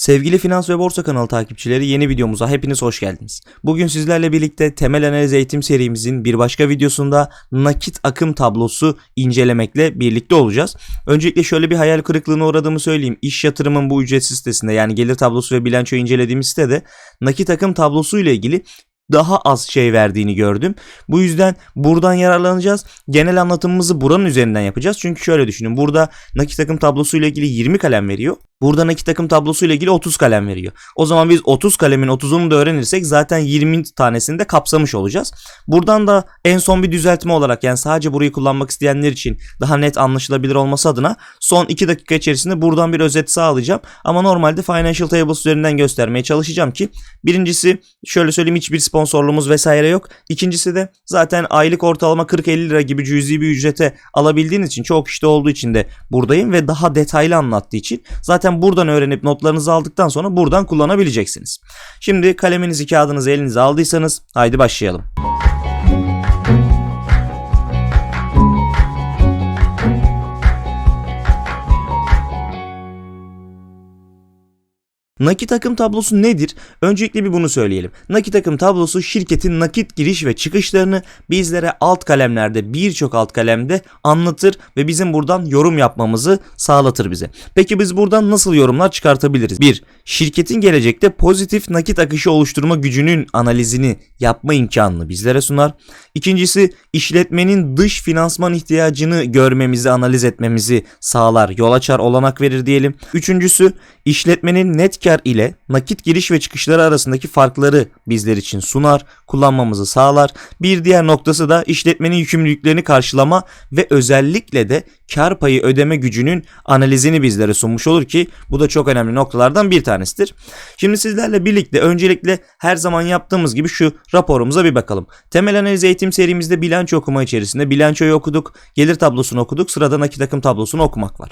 Sevgili Finans ve Borsa kanalı takipçileri yeni videomuza hepiniz hoş geldiniz. Bugün sizlerle birlikte temel analiz eğitim serimizin bir başka videosunda nakit akım tablosu incelemekle birlikte olacağız. Öncelikle şöyle bir hayal kırıklığına uğradığımı söyleyeyim. İş yatırımın bu ücretsiz sitesinde yani gelir tablosu ve bilanço incelediğimiz sitede nakit akım tablosu ile ilgili daha az şey verdiğini gördüm. Bu yüzden buradan yararlanacağız. Genel anlatımımızı buranın üzerinden yapacağız. Çünkü şöyle düşünün. Burada nakit akım tablosu ile ilgili 20 kalem veriyor. Burada nakit akım tablosu ile ilgili 30 kalem veriyor. O zaman biz 30 kalemin 30'unu da öğrenirsek zaten 20 tanesini de kapsamış olacağız. Buradan da en son bir düzeltme olarak yani sadece burayı kullanmak isteyenler için daha net anlaşılabilir olması adına son 2 dakika içerisinde buradan bir özet sağlayacağım. Ama normalde Financial Tables üzerinden göstermeye çalışacağım ki birincisi şöyle söyleyeyim hiçbir sponsorluğumuz vesaire yok. İkincisi de zaten aylık ortalama 40-50 lira gibi cüzi bir ücrete alabildiğiniz için çok işte olduğu için de buradayım ve daha detaylı anlattığı için zaten buradan öğrenip notlarınızı aldıktan sonra buradan kullanabileceksiniz. Şimdi kaleminizi kağıdınızı elinize aldıysanız haydi başlayalım. Nakit akım tablosu nedir? Öncelikle bir bunu söyleyelim. Nakit akım tablosu şirketin nakit giriş ve çıkışlarını bizlere alt kalemlerde birçok alt kalemde anlatır ve bizim buradan yorum yapmamızı sağlatır bize. Peki biz buradan nasıl yorumlar çıkartabiliriz? 1. Şirketin gelecekte pozitif nakit akışı oluşturma gücünün analizini yapma imkanını bizlere sunar. İkincisi işletmenin dış finansman ihtiyacını görmemizi, analiz etmemizi sağlar, yol açar, olanak verir diyelim. Üçüncüsü işletmenin net kar ile nakit giriş ve çıkışları arasındaki farkları bizler için sunar, kullanmamızı sağlar. Bir diğer noktası da işletmenin yükümlülüklerini karşılama ve özellikle de kar payı ödeme gücünün analizini bizlere sunmuş olur ki bu da çok önemli noktalardan bir tanesidir. Şimdi sizlerle birlikte öncelikle her zaman yaptığımız gibi şu raporumuza bir bakalım. Temel analiz eğitim serimizde bilanço okuma içerisinde bilançoyu okuduk, gelir tablosunu okuduk, sırada nakit akım tablosunu okumak var.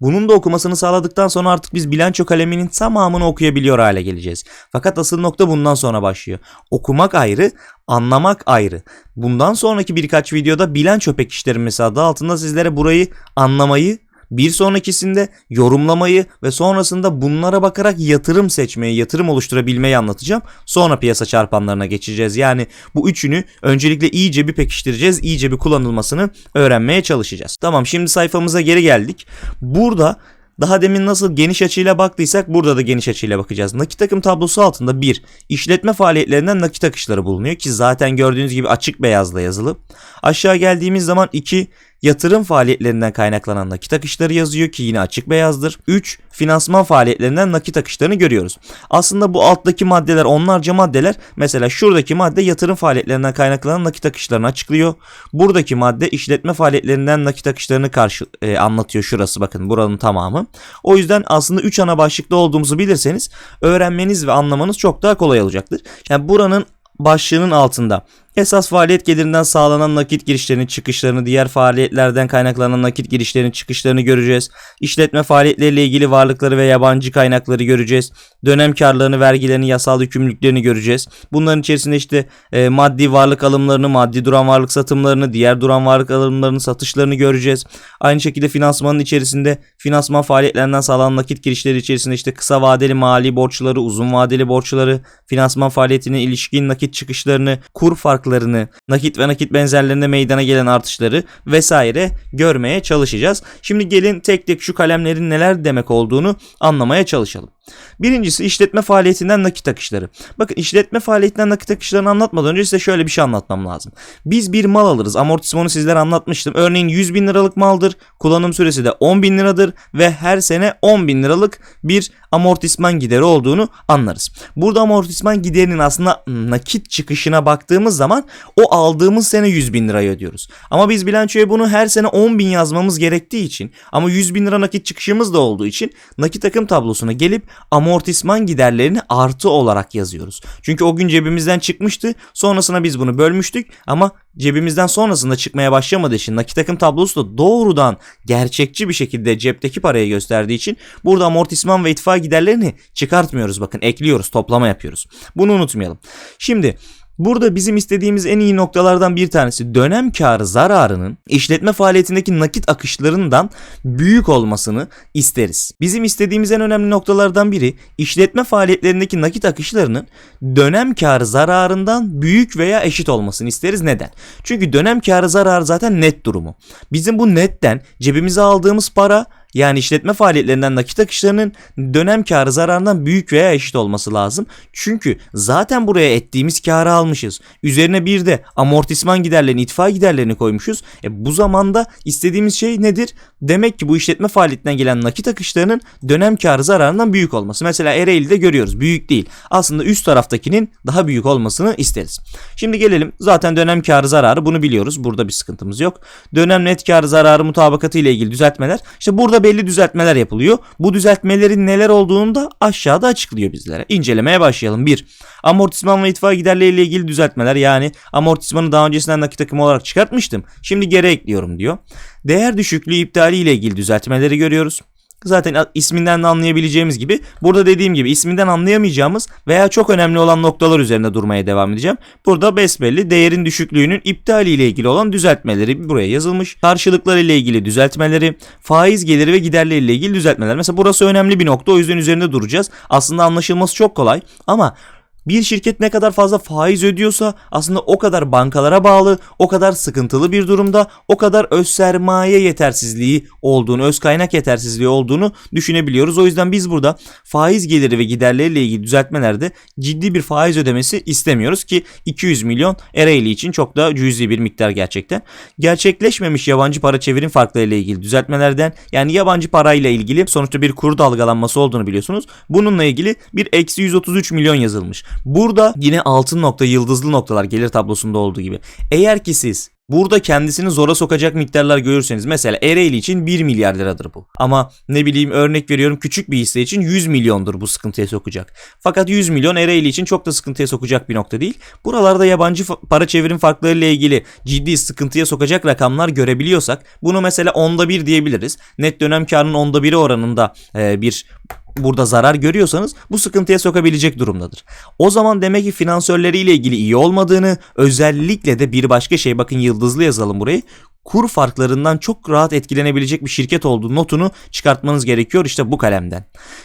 Bunun da okumasını sağladıktan sonra artık biz bilanço kaleminin tamamını okuyabiliyor hale geleceğiz. Fakat asıl nokta bundan sonra başlıyor. Okumak ayrı, anlamak ayrı. Bundan sonraki birkaç videoda bilanço pekiştirmesi adı altında sizlere burayı anlamayı bir sonrakisinde yorumlamayı ve sonrasında bunlara bakarak yatırım seçmeyi, yatırım oluşturabilmeyi anlatacağım. Sonra piyasa çarpanlarına geçeceğiz. Yani bu üçünü öncelikle iyice bir pekiştireceğiz. iyice bir kullanılmasını öğrenmeye çalışacağız. Tamam şimdi sayfamıza geri geldik. Burada daha demin nasıl geniş açıyla baktıysak burada da geniş açıyla bakacağız. Nakit akım tablosu altında bir işletme faaliyetlerinden nakit akışları bulunuyor ki zaten gördüğünüz gibi açık beyazla yazılı. Aşağı geldiğimiz zaman iki yatırım faaliyetlerinden kaynaklanan nakit akışları yazıyor ki yine açık beyazdır. 3. Finansman faaliyetlerinden nakit akışlarını görüyoruz. Aslında bu alttaki maddeler onlarca maddeler mesela şuradaki madde yatırım faaliyetlerinden kaynaklanan nakit akışlarını açıklıyor. Buradaki madde işletme faaliyetlerinden nakit akışlarını karşı e, anlatıyor şurası bakın buranın tamamı. O yüzden aslında 3 ana başlıkta olduğumuzu bilirseniz öğrenmeniz ve anlamanız çok daha kolay olacaktır. Yani buranın başlığının altında Esas faaliyet gelirinden sağlanan nakit girişlerini, çıkışlarını, diğer faaliyetlerden kaynaklanan nakit girişlerini, çıkışlarını göreceğiz. İşletme faaliyetleriyle ilgili varlıkları ve yabancı kaynakları göreceğiz. Dönem karlarını, vergilerini, yasal yükümlülüklerini göreceğiz. Bunların içerisinde işte e, maddi varlık alımlarını, maddi duran varlık satımlarını, diğer duran varlık alımlarını, satışlarını göreceğiz. Aynı şekilde finansmanın içerisinde finansman faaliyetlerinden sağlanan nakit girişleri içerisinde işte kısa vadeli mali borçları, uzun vadeli borçları, finansman faaliyetine ilişkin nakit çıkışlarını, kur farklı farklarını, nakit ve nakit benzerlerinde meydana gelen artışları vesaire görmeye çalışacağız. Şimdi gelin tek tek şu kalemlerin neler demek olduğunu anlamaya çalışalım. Birincisi işletme faaliyetinden nakit akışları. Bakın işletme faaliyetinden nakit akışlarını anlatmadan önce size şöyle bir şey anlatmam lazım. Biz bir mal alırız. Amortismanı sizlere anlatmıştım. Örneğin 100 bin liralık maldır. Kullanım süresi de 10 bin liradır. Ve her sene 10 bin liralık bir amortisman gideri olduğunu anlarız. Burada amortisman giderinin aslında nakit çıkışına baktığımız zaman o aldığımız sene 100 bin lirayı ödüyoruz. Ama biz bilançoya bunu her sene 10 bin yazmamız gerektiği için ama 100 bin lira nakit çıkışımız da olduğu için nakit akım tablosuna gelip amortisman giderlerini artı olarak yazıyoruz. Çünkü o gün cebimizden çıkmıştı. Sonrasına biz bunu bölmüştük ama cebimizden sonrasında çıkmaya başlamadığı için nakit akım tablosu da doğrudan gerçekçi bir şekilde cepteki parayı gösterdiği için burada amortisman ve itfaiye giderlerini çıkartmıyoruz. Bakın ekliyoruz, toplama yapıyoruz. Bunu unutmayalım. Şimdi Burada bizim istediğimiz en iyi noktalardan bir tanesi dönem karı zararının işletme faaliyetindeki nakit akışlarından büyük olmasını isteriz. Bizim istediğimiz en önemli noktalardan biri işletme faaliyetlerindeki nakit akışlarının dönem karı zararından büyük veya eşit olmasını isteriz. Neden? Çünkü dönem karı zararı zaten net durumu. Bizim bu netten cebimize aldığımız para yani işletme faaliyetlerinden nakit akışlarının dönem karı zararından büyük veya eşit olması lazım. Çünkü zaten buraya ettiğimiz karı almışız. Üzerine bir de amortisman giderlerini, itfaiye giderlerini koymuşuz. E bu zamanda istediğimiz şey nedir? Demek ki bu işletme faaliyetinden gelen nakit akışlarının dönem karı zararından büyük olması. Mesela Ereğli'de görüyoruz. Büyük değil. Aslında üst taraftakinin daha büyük olmasını isteriz. Şimdi gelelim. Zaten dönem karı zararı bunu biliyoruz. Burada bir sıkıntımız yok. Dönem net karı zararı mutabakatı ile ilgili düzeltmeler. İşte burada belli düzeltmeler yapılıyor. Bu düzeltmelerin neler olduğunu da aşağıda açıklıyor bizlere. İncelemeye başlayalım. 1. Amortisman ve itfaiye giderleri ile ilgili düzeltmeler. Yani amortismanı daha öncesinden nakit akımı olarak çıkartmıştım. Şimdi geri ekliyorum diyor. Değer düşüklüğü iptali ile ilgili düzeltmeleri görüyoruz. Zaten isminden de anlayabileceğimiz gibi burada dediğim gibi isminden anlayamayacağımız veya çok önemli olan noktalar üzerinde durmaya devam edeceğim. Burada besbelli değerin düşüklüğünün iptali ile ilgili olan düzeltmeleri buraya yazılmış. Karşılıklar ile ilgili düzeltmeleri, faiz geliri ve giderleri ile ilgili düzeltmeler. Mesela burası önemli bir nokta o yüzden üzerinde duracağız. Aslında anlaşılması çok kolay ama bir şirket ne kadar fazla faiz ödüyorsa aslında o kadar bankalara bağlı, o kadar sıkıntılı bir durumda, o kadar öz sermaye yetersizliği olduğunu, öz kaynak yetersizliği olduğunu düşünebiliyoruz. O yüzden biz burada faiz geliri ve giderleriyle ilgili düzeltmelerde ciddi bir faiz ödemesi istemiyoruz ki 200 milyon Ereğli için çok da cüzi bir miktar gerçekten. Gerçekleşmemiş yabancı para çevirim farklarıyla ilgili düzeltmelerden yani yabancı parayla ilgili sonuçta bir kur dalgalanması olduğunu biliyorsunuz. Bununla ilgili bir eksi 133 milyon yazılmış. Burada yine altın nokta yıldızlı noktalar gelir tablosunda olduğu gibi. Eğer ki siz Burada kendisini zora sokacak miktarlar görürseniz mesela Ereğli için 1 milyar liradır bu. Ama ne bileyim örnek veriyorum küçük bir hisse için 100 milyondur bu sıkıntıya sokacak. Fakat 100 milyon Ereğli için çok da sıkıntıya sokacak bir nokta değil. Buralarda yabancı para çevirim farkları ile ilgili ciddi sıkıntıya sokacak rakamlar görebiliyorsak bunu mesela onda bir diyebiliriz. Net dönem karının onda biri oranında bir burada zarar görüyorsanız bu sıkıntıya sokabilecek durumdadır. O zaman demek ki finansörleriyle ilgili iyi olmadığını özellikle de bir başka şey bakın yıldızlı yazalım burayı kur farklarından çok rahat etkilenebilecek bir şirket olduğu notunu çıkartmanız gerekiyor işte bu kalemden.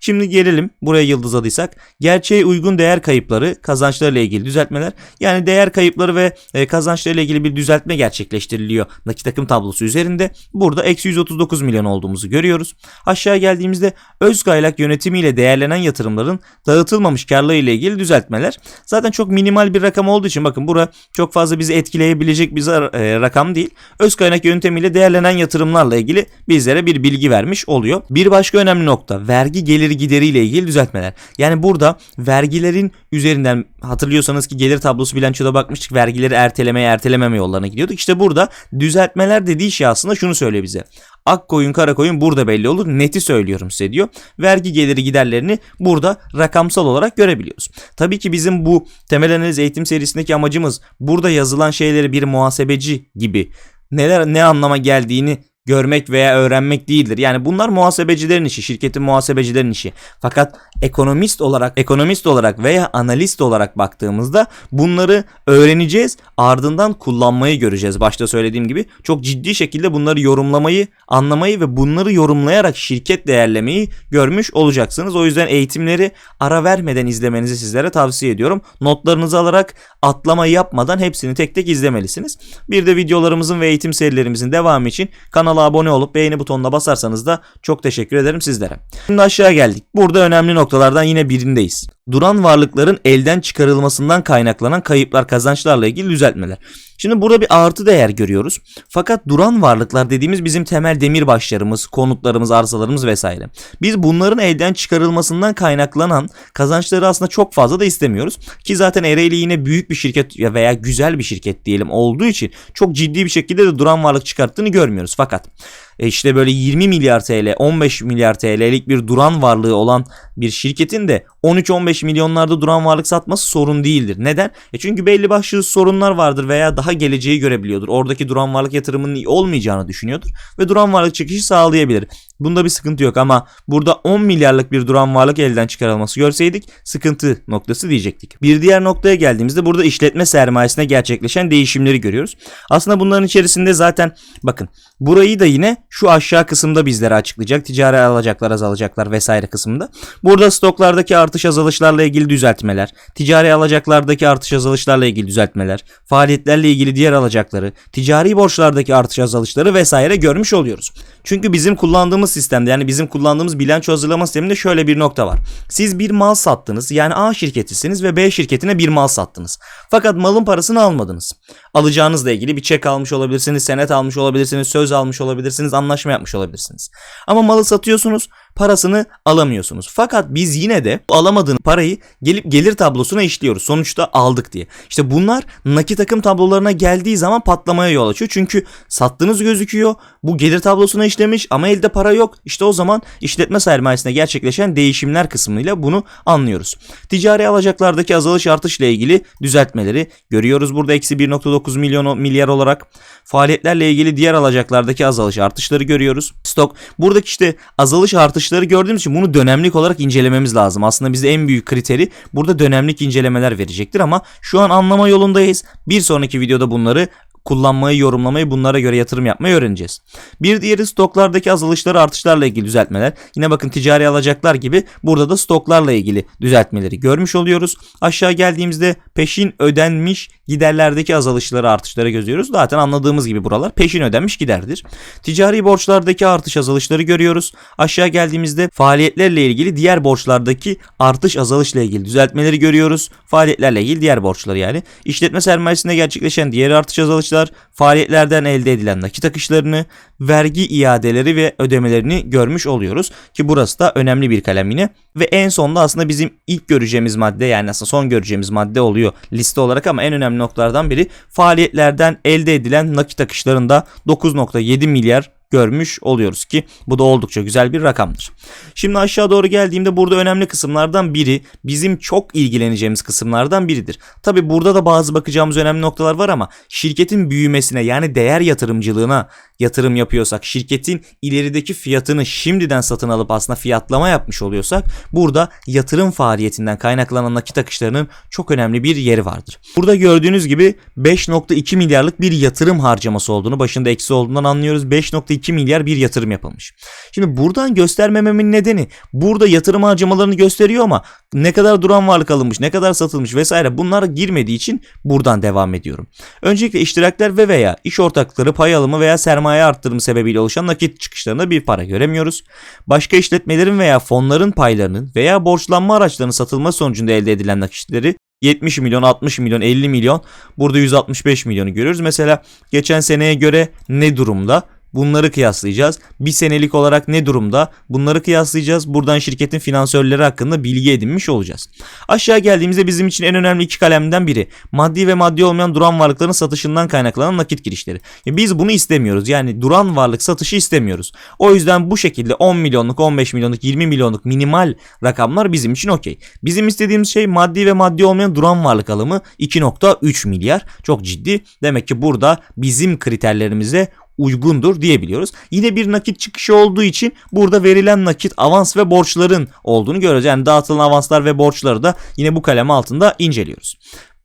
Şimdi gelelim buraya yıldızladıysak. Gerçeğe uygun değer kayıpları kazançlarla ilgili düzeltmeler. Yani değer kayıpları ve e, kazançlarla ilgili bir düzeltme gerçekleştiriliyor nakit akım tablosu üzerinde. Burada eksi 139 milyon olduğumuzu görüyoruz. Aşağı geldiğimizde öz kaynak yönetimiyle değerlenen yatırımların dağıtılmamış karları ile ilgili düzeltmeler. Zaten çok minimal bir rakam olduğu için bakın bura çok fazla bizi etkileyebilecek bir e, rakam değil. Öz kaynak yöntemiyle değerlenen yatırımlarla ilgili bizlere bir bilgi vermiş oluyor. Bir başka önemli nokta vergi geliri gideriyle ilgili düzeltmeler. Yani burada vergilerin üzerinden hatırlıyorsanız ki gelir tablosu bilançoda bakmıştık vergileri ertelemeye ertelememe yollarına gidiyorduk. İşte burada düzeltmeler dediği şey aslında şunu söyle bize. Ak koyun kara koyun burada belli olur. Neti söylüyorum size diyor. Vergi geliri giderlerini burada rakamsal olarak görebiliyoruz. Tabii ki bizim bu temel analiz eğitim serisindeki amacımız burada yazılan şeyleri bir muhasebeci gibi neler ne anlama geldiğini görmek veya öğrenmek değildir. Yani bunlar muhasebecilerin işi, şirketin muhasebecilerin işi. Fakat ekonomist olarak, ekonomist olarak veya analist olarak baktığımızda bunları öğreneceğiz, ardından kullanmayı göreceğiz. Başta söylediğim gibi çok ciddi şekilde bunları yorumlamayı, anlamayı ve bunları yorumlayarak şirket değerlemeyi görmüş olacaksınız. O yüzden eğitimleri ara vermeden izlemenizi sizlere tavsiye ediyorum. Notlarınızı alarak atlama yapmadan hepsini tek tek izlemelisiniz. Bir de videolarımızın ve eğitim serilerimizin devamı için kanala abone olup beğeni butonuna basarsanız da çok teşekkür ederim sizlere. Şimdi aşağı geldik. Burada önemli noktalardan yine birindeyiz. Duran varlıkların elden çıkarılmasından kaynaklanan kayıplar kazançlarla ilgili düzeltmeler. Şimdi burada bir artı değer görüyoruz. Fakat duran varlıklar dediğimiz bizim temel demir başlarımız, konutlarımız, arsalarımız vesaire. Biz bunların elden çıkarılmasından kaynaklanan kazançları aslında çok fazla da istemiyoruz. Ki zaten Ereğli yine büyük bir şirket veya güzel bir şirket diyelim olduğu için çok ciddi bir şekilde de duran varlık çıkarttığını görmüyoruz. Fakat e işte böyle 20 milyar TL, 15 milyar TL'lik bir duran varlığı olan bir şirketin de 13-15 milyonlarda duran varlık satması sorun değildir. Neden? E çünkü belli başlı sorunlar vardır veya daha geleceği görebiliyordur. Oradaki duran varlık yatırımının iyi olmayacağını düşünüyordur ve duran varlık çıkışı sağlayabilir. Bunda bir sıkıntı yok ama burada 10 milyarlık bir duran varlık elden çıkarılması görseydik sıkıntı noktası diyecektik. Bir diğer noktaya geldiğimizde burada işletme sermayesine gerçekleşen değişimleri görüyoruz. Aslında bunların içerisinde zaten bakın burayı da yine şu aşağı kısımda bizlere açıklayacak. Ticari alacaklar azalacaklar vesaire kısmında. Burada stoklardaki artış azalışlarla ilgili düzeltmeler, ticari alacaklardaki artış azalışlarla ilgili düzeltmeler, faaliyetlerle ilgili diğer alacakları, ticari borçlardaki artış azalışları vesaire görmüş oluyoruz. Çünkü bizim kullandığımız sistemde yani bizim kullandığımız bilanço hazırlama sisteminde şöyle bir nokta var. Siz bir mal sattınız yani A şirketisiniz ve B şirketine bir mal sattınız. Fakat malın parasını almadınız. Alacağınızla ilgili bir çek almış olabilirsiniz, senet almış olabilirsiniz, söz almış olabilirsiniz, anlaşma yapmış olabilirsiniz. Ama malı satıyorsunuz, parasını alamıyorsunuz. Fakat biz yine de alamadığın parayı gelip gelir tablosuna işliyoruz. Sonuçta aldık diye. İşte bunlar nakit akım tablolarına geldiği zaman patlamaya yol açıyor. Çünkü sattığınız gözüküyor. Bu gelir tablosuna işlemiş ama elde para yok. İşte o zaman işletme sermayesinde gerçekleşen değişimler kısmıyla bunu anlıyoruz. Ticari alacaklardaki azalış artışla ilgili düzeltmeleri görüyoruz. Burada eksi 1.9 milyon milyar olarak faaliyetlerle ilgili diğer alacaklardaki azalış artışları görüyoruz. Stok buradaki işte azalış artışları gördüğümüz için bunu dönemlik olarak incelememiz lazım. Aslında bize en büyük kriteri burada dönemlik incelemeler verecektir ama şu an anlama yolundayız. Bir sonraki videoda bunları kullanmayı, yorumlamayı, bunlara göre yatırım yapmayı öğreneceğiz. Bir diğeri stoklardaki azalışları artışlarla ilgili düzeltmeler. Yine bakın ticari alacaklar gibi burada da stoklarla ilgili düzeltmeleri görmüş oluyoruz. Aşağı geldiğimizde peşin ödenmiş giderlerdeki azalışları artışları gözüyoruz. Zaten anladığımız gibi buralar peşin ödenmiş giderdir. Ticari borçlardaki artış azalışları görüyoruz. Aşağı geldiğimizde faaliyetlerle ilgili diğer borçlardaki artış azalışla ilgili düzeltmeleri görüyoruz. Faaliyetlerle ilgili diğer borçları yani. İşletme sermayesinde gerçekleşen diğer artış azalışlar faaliyetlerden elde edilen nakit akışlarını, vergi iadeleri ve ödemelerini görmüş oluyoruz. Ki burası da önemli bir kalem yine. Ve en sonda aslında bizim ilk göreceğimiz madde yani aslında son göreceğimiz madde oluyor liste olarak ama en önemli noktalardan biri faaliyetlerden elde edilen nakit akışlarında 9.7 milyar görmüş oluyoruz ki bu da oldukça güzel bir rakamdır. Şimdi aşağı doğru geldiğimde burada önemli kısımlardan biri bizim çok ilgileneceğimiz kısımlardan biridir. Tabi burada da bazı bakacağımız önemli noktalar var ama şirketin büyümesine yani değer yatırımcılığına yatırım yapıyorsak, şirketin ilerideki fiyatını şimdiden satın alıp aslında fiyatlama yapmış oluyorsak burada yatırım faaliyetinden kaynaklanan nakit akışlarının çok önemli bir yeri vardır. Burada gördüğünüz gibi 5.2 milyarlık bir yatırım harcaması olduğunu başında eksi olduğundan anlıyoruz. 5.2 milyar bir yatırım yapılmış. Şimdi buradan göstermememin nedeni burada yatırım harcamalarını gösteriyor ama ne kadar duran varlık alınmış, ne kadar satılmış vesaire bunlar girmediği için buradan devam ediyorum. Öncelikle iştirakler ve veya iş ortakları pay alımı veya sermaye arttırımı sebebiyle oluşan nakit çıkışlarında bir para göremiyoruz. Başka işletmelerin veya fonların paylarının veya borçlanma araçlarının satılma sonucunda elde edilen nakitleri 70 milyon, 60 milyon, 50 milyon. Burada 165 milyonu görüyoruz. Mesela geçen seneye göre ne durumda? Bunları kıyaslayacağız. Bir senelik olarak ne durumda? Bunları kıyaslayacağız. Buradan şirketin finansörleri hakkında bilgi edinmiş olacağız. Aşağı geldiğimizde bizim için en önemli iki kalemden biri maddi ve maddi olmayan duran varlıkların satışından kaynaklanan nakit girişleri. Biz bunu istemiyoruz. Yani duran varlık satışı istemiyoruz. O yüzden bu şekilde 10 milyonluk, 15 milyonluk, 20 milyonluk minimal rakamlar bizim için okey. Bizim istediğimiz şey maddi ve maddi olmayan duran varlık alımı 2.3 milyar. Çok ciddi. Demek ki burada bizim kriterlerimize uygundur diyebiliyoruz. Yine bir nakit çıkışı olduğu için burada verilen nakit avans ve borçların olduğunu görüyoruz. Yani dağıtılan avanslar ve borçları da yine bu kalem altında inceliyoruz.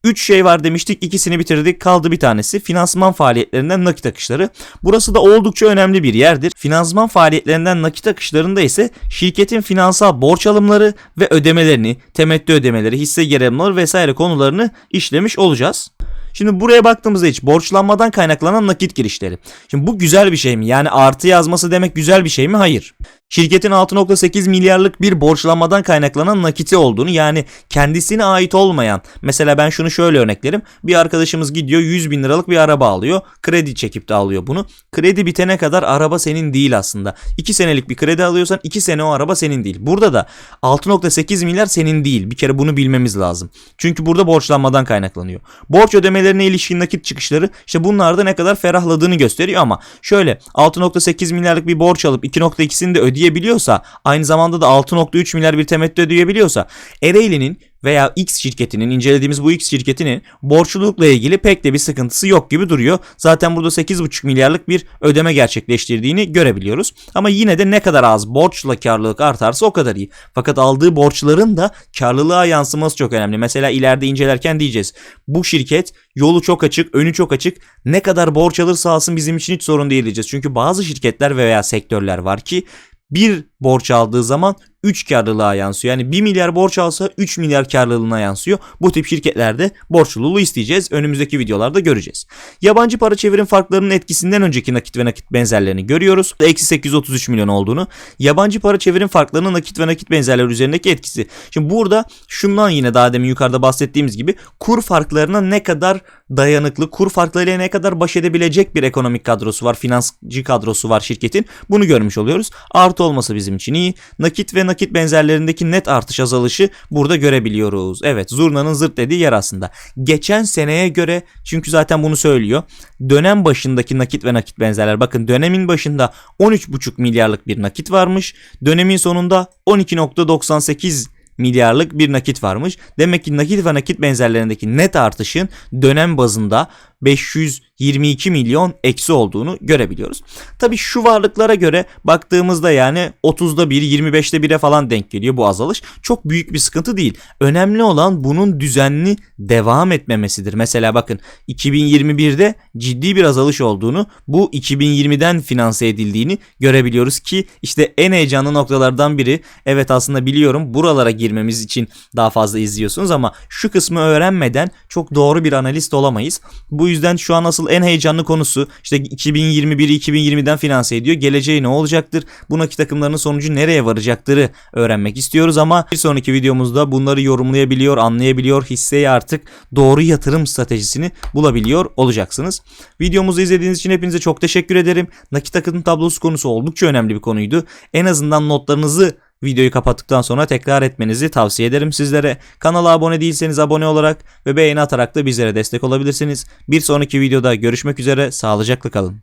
3 şey var demiştik. ikisini bitirdik. Kaldı bir tanesi finansman faaliyetlerinden nakit akışları. Burası da oldukça önemli bir yerdir. Finansman faaliyetlerinden nakit akışlarında ise şirketin finansal borç alımları ve ödemelerini, temettü ödemeleri, hisse geri vesaire konularını işlemiş olacağız. Şimdi buraya baktığımızda hiç borçlanmadan kaynaklanan nakit girişleri. Şimdi bu güzel bir şey mi? Yani artı yazması demek güzel bir şey mi? Hayır. Şirketin 6.8 milyarlık bir borçlanmadan kaynaklanan nakiti olduğunu yani kendisine ait olmayan mesela ben şunu şöyle örneklerim bir arkadaşımız gidiyor 100 bin liralık bir araba alıyor kredi çekip de alıyor bunu. Kredi bitene kadar araba senin değil aslında. 2 senelik bir kredi alıyorsan 2 sene o araba senin değil. Burada da 6.8 milyar senin değil. Bir kere bunu bilmemiz lazım. Çünkü burada borçlanmadan kaynaklanıyor. Borç ödemelerine ilişkin nakit çıkışları işte bunlarda ne kadar ferahladığını gösteriyor ama şöyle 6.8 milyarlık bir borç alıp 2.2'sini de ödeyip ödeyebiliyorsa aynı zamanda da 6.3 milyar bir temettü ödeyebiliyorsa Ereğli'nin veya X şirketinin incelediğimiz bu X şirketinin borçlulukla ilgili pek de bir sıkıntısı yok gibi duruyor. Zaten burada 8,5 milyarlık bir ödeme gerçekleştirdiğini görebiliyoruz. Ama yine de ne kadar az borçla karlılık artarsa o kadar iyi. Fakat aldığı borçların da karlılığa yansıması çok önemli. Mesela ileride incelerken diyeceğiz. Bu şirket yolu çok açık, önü çok açık. Ne kadar borç alırsa alsın bizim için hiç sorun değil diyeceğiz. Çünkü bazı şirketler veya sektörler var ki bir borç aldığı zaman 3 karlılığa yansıyor. Yani 1 milyar borç alsa 3 milyar karlılığına yansıyor. Bu tip şirketlerde borçluluğu isteyeceğiz. Önümüzdeki videolarda göreceğiz. Yabancı para çevirim farklarının etkisinden önceki nakit ve nakit benzerlerini görüyoruz. Eksi 833 milyon olduğunu. Yabancı para çevirim farklarının nakit ve nakit benzerleri üzerindeki etkisi. Şimdi burada şundan yine daha demin yukarıda bahsettiğimiz gibi kur farklarına ne kadar dayanıklı, kur farklarıyla ne kadar baş edebilecek bir ekonomik kadrosu var, finansçı kadrosu var şirketin. Bunu görmüş oluyoruz. Artı olması bizim için iyi. Nakit ve nakit benzerlerindeki net artış azalışı burada görebiliyoruz. Evet zurnanın zırt dediği yer aslında. Geçen seneye göre çünkü zaten bunu söylüyor. Dönem başındaki nakit ve nakit benzerler. Bakın dönemin başında 13,5 milyarlık bir nakit varmış. Dönemin sonunda 12.98 milyarlık bir nakit varmış. Demek ki nakit ve nakit benzerlerindeki net artışın dönem bazında 522 milyon eksi olduğunu görebiliyoruz. Tabi şu varlıklara göre baktığımızda yani 30'da 1, 25'te 1'e falan denk geliyor bu azalış. Çok büyük bir sıkıntı değil. Önemli olan bunun düzenli devam etmemesidir. Mesela bakın 2021'de ciddi bir azalış olduğunu, bu 2020'den finanse edildiğini görebiliyoruz ki işte en heyecanlı noktalardan biri. Evet aslında biliyorum buralara girmemiz için daha fazla izliyorsunuz ama şu kısmı öğrenmeden çok doğru bir analist olamayız. Bu yüzden şu an asıl en heyecanlı konusu işte 2021'i 2020'den finanse ediyor. Geleceği ne olacaktır? Bu nakit akımlarının sonucu nereye varacaktırı öğrenmek istiyoruz ama bir sonraki videomuzda bunları yorumlayabiliyor, anlayabiliyor, hisseyi artık doğru yatırım stratejisini bulabiliyor olacaksınız. Videomuzu izlediğiniz için hepinize çok teşekkür ederim. Nakit akım tablosu konusu oldukça önemli bir konuydu. En azından notlarınızı videoyu kapattıktan sonra tekrar etmenizi tavsiye ederim sizlere. Kanala abone değilseniz abone olarak ve beğeni atarak da bizlere destek olabilirsiniz. Bir sonraki videoda görüşmek üzere sağlıcakla kalın.